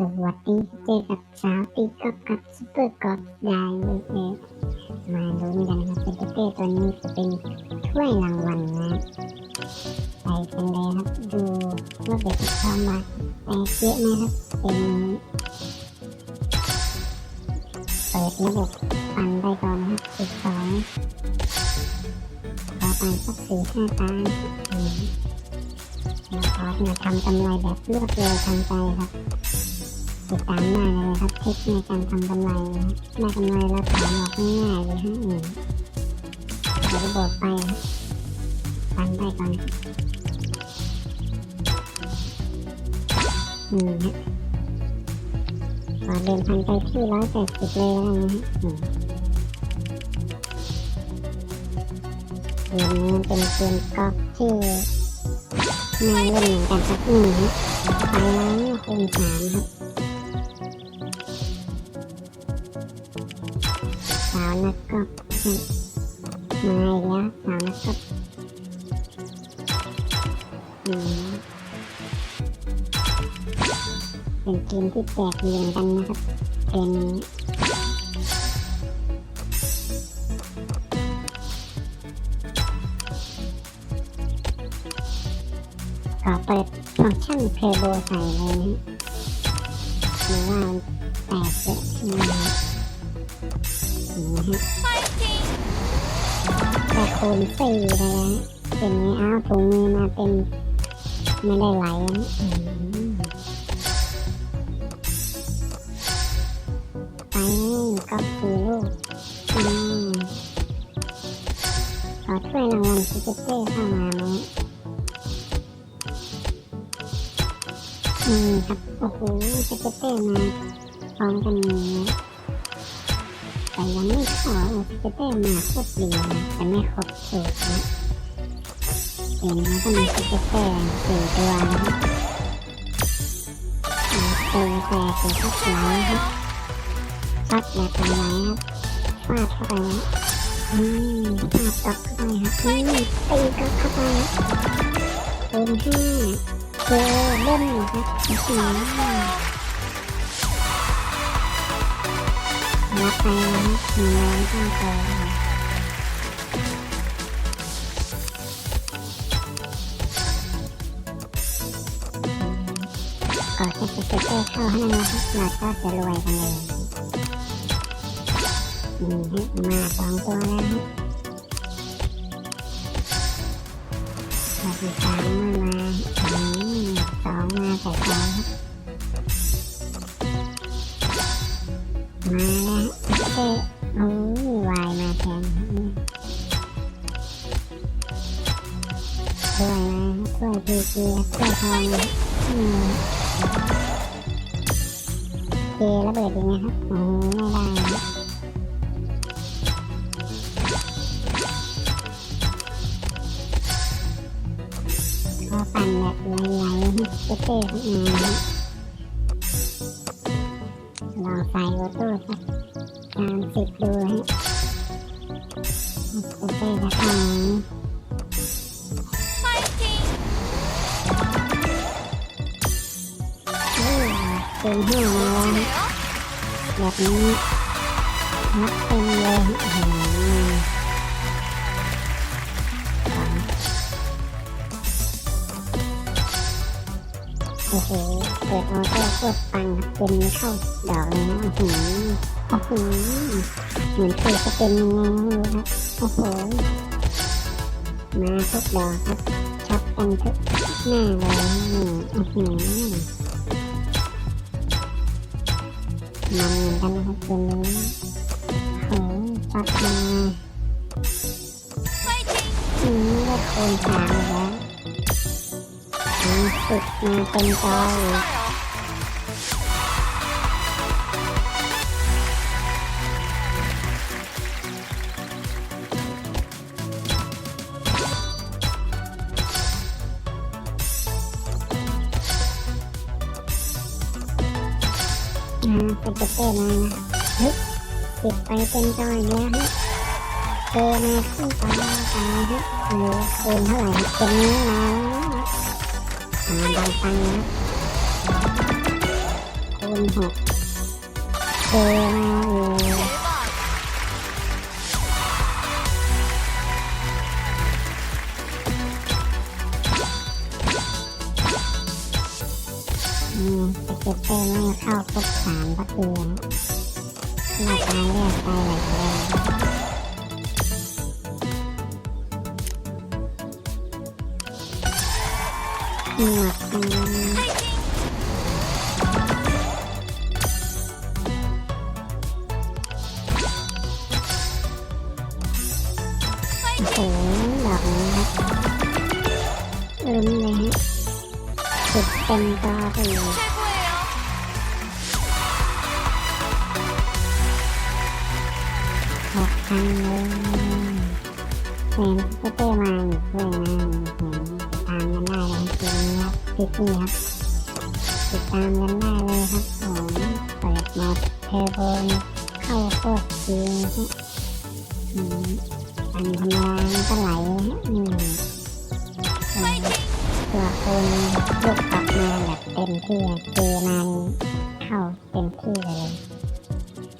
สวัสดีเจอกับสาวตีกอล์ฟกับซุปเปอร์กอล์ฟได้เลยเองมาลุ้นกันนะครับเป็นเต้ตัวนี้จะเป็นถ้วยรางวัลนะไปกันเลยครับดูว่าเด็กจะเข้ามาแตกเยอะไหมครับเป็นเปิดระบบปันไปก่อนนะครับสิบสองขอปันสักสี่ห้าตาอืมแล้วพอมาทำกำไรแบบรวดเร็วทันใจครับ ติดตามได้เลยนะครับเทคนิคการทำกำไรได้กำไรแล้วถอนออกง่ายๆเลยฮะอืมเดี๋ยวระบบไปครันไปก่อนนะครับอืมฮะขอเดินพันไปที่ร้อยแปดสิบเลยแล้วนะฮะอืมเกมนี้เป็นเกมก๊อล์ฟที่น่าเล่นเหมือนกันครับอืมฮะไปแล้วคูณสามครับ นักกอล์ฟมาแล้วสาวนักกอล์ฟอืมเป็นเกมที่แตกเหมือนกันนะครับเกมนี้ขอเปิดฟังก์ชันเพลย์โบใส่เลยนะหรือว่าแตกเยอะขึ้นมาอย่างนี้ฮะ แต่คูณสี่เลยนะเป็นนี้อ้าวถุงมือมาเป็น ไม่ได้ไหลนะไปก็สี่ลูกขอถ้วยรางวัลสเก็ตเตอร์เข้ามาไหมอืมครับ โอ้โหสเก็ตเตอร์มาพร้อมกันนี้ แต่ยังไม่เข้าสเก็ตเตอร์มาโคตรดีนะแต่ไม่ครบสูตนะเห็นแล้ก็มีสเก็ตเตอร์สี่ตัวนะครับตัวแต่สีทับไหลครับซัดแบบไหลครับฟาดเข้าไปนะอืมฟาดกลับเข้าไปครับอืมตีกลับเข้าไปคูณห้าเจอเล่นครับอื้ อหือรับไปแล้วหนึ่งร้อยห้าตัวก่อนจะสเก็ตเตอร์เข้าให้นะครับเราก็จะรวยกันเลยนี่ฮะมาสองตัวแล้วฮะตัวที่สามมามา ถ้วยมาถ้วยพีเกีถ้วยทองอืมเจระเบิดยังไงครับโอ้ไม่ได้นะก็ปั่นแบบไหลๆเต้ๆขึ้นมาลองใส่โอโต้สักสามสิบดูฮะเต้ๆจะเข้าไหม เกินห้ามาแล้วฮะแบบนี้นับเต็มเลยโอ้โหโอ้โหเปิดออโต้กดปังเป็นเข้าดอกเลยนะโอ้โหโอ้โหเหมือนเคยจะเป็นยังไงไม่รู้ครับโอ้โหมาทุกดอกครับชับกันทุกหน้าเลยโอ้โห มันเหมือนกันนะครับเกมนี้โอ้ปัดมาอืมได้โคนสามแล้วอืมสุดมาเต็มจอ กอ่าสเก็ตเตอร์มานะเฮ้ยติดไปเต็มจออีกแล้วฮะเจอมาขึ้นต่อตายฮะโอ้โหคูณเท่าไหร่เกมนี้มาแล้วมาดันตังนะคูณหกเจมาอยู่ มสเก็ตเตอร์ไม่เข้าครบสามสักทีนะหน้าตาเลือกไปแบบเดิมหมวกอืมโอ้โหดอกนี้ครับลุ้นเลยฮะสุดเต็มจอไปเลย กันเลยแฟนก็เตมาอีกด้วยนะเห็นตามกันได้เลยเกมครับพิกนี่ครับติดตามกันได้เลยครับผมเปิดโหมดเทอร์โบเข้าโคตรจริงฮะอันธรรมดามันก็ไหลฮะอืมเออตัวคูณลูกกลับมาแบบเต็มที่คือมันเข้าเต็มที่